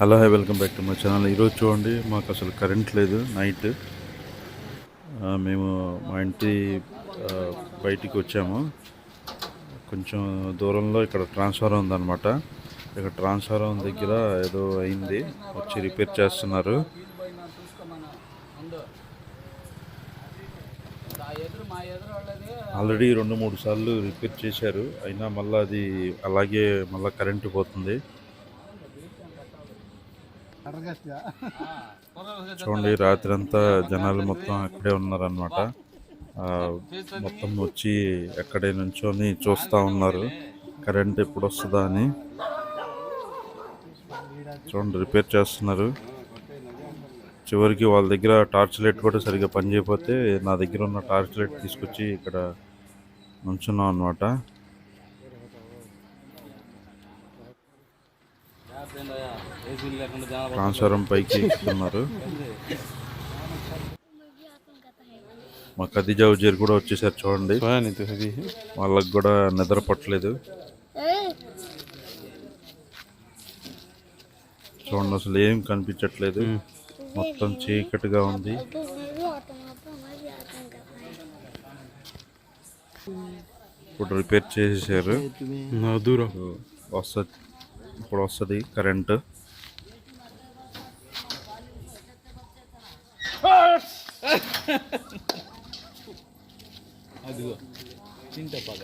Hello hi welcome back to my channel. ఈరోజు చూడండి మాకు అసలు కరెంట్ లేదు నైట్. మేము మా ఇంటి బయటికి వచ్చాము. కొంచెం దూరంలో ఇక్కడ ట్రాన్స్ఫారం ఉందన్నమాట. ఇక్కడ ట్రాన్స్ఫారం దగ్గర ఏదో అయింది వచ్చి రిపేర్ చేస్తున్నారు. ఆల్రెడీ రెండు మూడు సార్లు రిపేర్ చేశారు. అయినా మళ్ళీ అది అలాగే మళ్ళీ కరెంటు పోతుంది. చూడండి రాత్రి అంతా జనాలు మొత్తం అక్కడే ఉన్నారనమాట మొత్తం వచ్చి ఎక్కడే నుంచొని చూస్తూ ఉన్నారు. కరెంట్ ఎప్పుడు వస్తుందా అని. చూడండి రిపేర్ చేస్తున్నారు. చివరికి వాళ్ళ దగ్గర టార్చ్ లైట్ కూడా సరిగ్గా పనిచేయకపోతే నా దగ్గర ఉన్న టార్చ్ లైట్ తీసుకొచ్చి ఇక్కడ నుంచున్నాం అనమాట ట్రాన్స్ఫారం పైకి ఎక్కుతున్నారు. మా ఖదీజా ఉజీర్ కూడా వచ్చేసారు చూడండి. వాళ్ళకి కూడా నిద్ర పట్టలేదు. చూడండి అసలు ఏం కనిపించట్లేదు. మొత్తం చీకటిగా ఉంది. ఇప్పుడు రిపేర్ చేసేసారు. దూరం. వస్తుంది ఇప్పుడు వస్తుంది కరెంటు అదిగో తింటే పద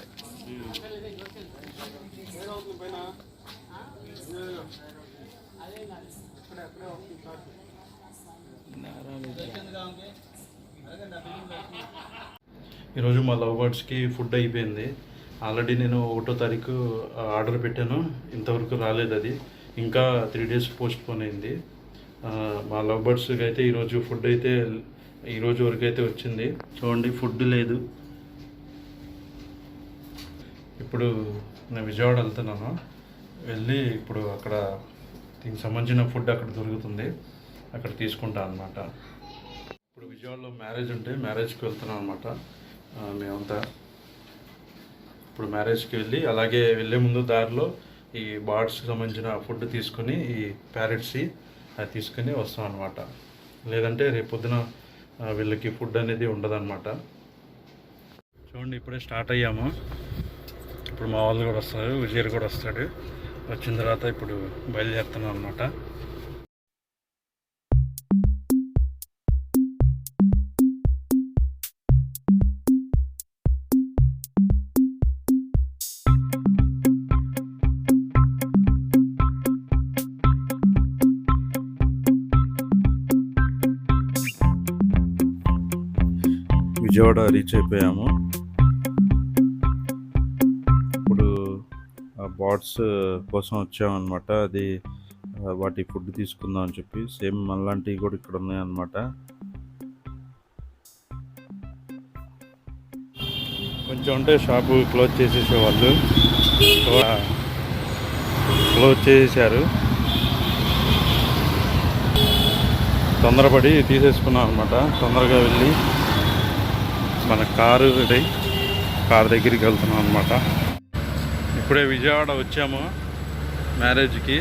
ఈరోజు మా లవ్ బర్డ్స్కి ఫుడ్ అయిపోయింది. ఆల్రెడీ నేను ఒకటో తారీఖు ఆర్డర్ పెట్టాను. ఇంతవరకు రాలేదు అది. ఇంకా త్రీ డేస్ పోస్ట్ పోన్ అయింది మా లవ్ బర్డ్స్కి అయితే ఈరోజు ఫుడ్ అయితే ఈరోజు వరకు అయితే వచ్చింది. చూడండి ఫుడ్ లేదు. ఇప్పుడు నేను విజయవాడ వెళ్తున్నాను. వెళ్ళి ఇప్పుడు అక్కడ దీనికి సంబంధించిన ఫుడ్ అక్కడ దొరుకుతుంది. అక్కడ తీసుకుంటాను అనమాట ఇప్పుడు విజయవాడలో మ్యారేజ్ ఉంటే మ్యారేజ్కి వెళ్తున్నాం అనమాట మేమంతా. ఇప్పుడు మ్యారేజ్కి వెళ్ళి అలాగే వెళ్ళే ముందు దారిలో ఈ బార్డ్స్కి సంబంధించిన ఫుడ్ తీసుకొని ఈ ప్యారెట్స్ అది తీసుకొని వస్తాం అనమాట లేదంటే రేపు పొద్దున వీళ్ళకి ఫుడ్ అనేది ఉండదన్నమాట. చూడండి ఇప్పుడే స్టార్ట్ అయ్యాము. ఇప్పుడు మా వాళ్ళు కూడా వస్తారు విజయ్ కూడా వస్తాడు. వచ్చిన తర్వాత ఇప్పుడు బయలుదేరుతున్నాం అనమాట విజయవాడ రీచ్ అయిపోయాము. ఇప్పుడు ఆ బాట్స్ కోసం వచ్చామన్నమాట. అది వాటి ఫుడ్ తీసుకుందాం అని చెప్పి. సేమ్ మనలాంటివి కూడా ఇక్కడ ఉన్నాయన్నమాట. కొంచెం ఉంటే షాపు క్లోజ్ చేసేసేవాళ్ళు. క్లోజ్ చేసేసారు. తొందరపడి తీసేసుకున్నాం అనమాట తొందరగా వెళ్ళి మన కారు రెడీ. కారు దగ్గరికి వెళ్తున్నాం అనమాట ఇప్పుడే విజయవాడ వచ్చాము మ్యారేజ్కి.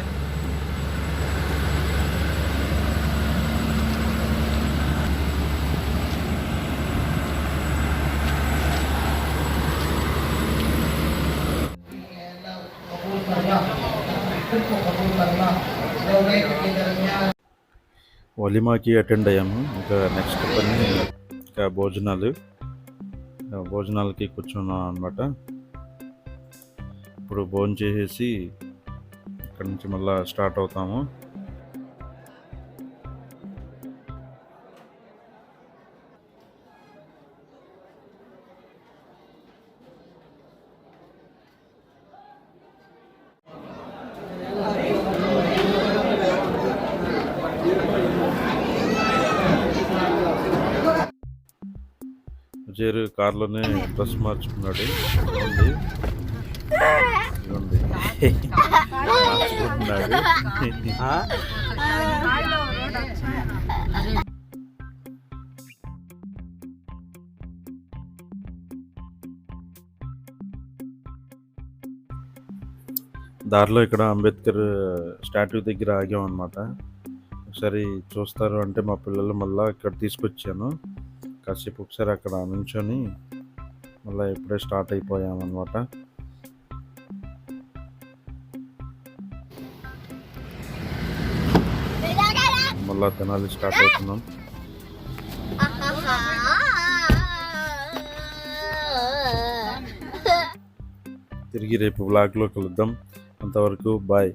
వలిమాకి అటెండ్ అయ్యాము. ఇంకా నెక్స్ట్ పని ఇంకా భోజనాలు. భోజనాలకి కూర్చున్నాం అనమాట ఇప్పుడు భోజనం చేసేసి ఇక్కడ నుంచి మళ్ళీ స్టార్ట్ అవుతాము. విజయ్ కార్లోనే డ్రెస్ మార్చుకున్నాడు. మార్చుకుంటున్నాడు దారిలో ఇక్కడ అంబేద్కర్ స్టాట్యూ దగ్గర ఆగాం అనమాట ఒకసారి చూస్తారు అంటే మా పిల్లలు మళ్ళీ ఇక్కడ తీసుకొచ్చాను. కాసేపు ఒకసారి అక్కడ నుంచొని మళ్ళీ ఇప్పుడే స్టార్ట్ అయిపోయామన్నమాట. మళ్ళా తెనాలి స్టార్ట్ అవుతున్నాం. తిరిగి రేపు బ్లాగ్లో కలుద్దాం. అంతవరకు బాయ్.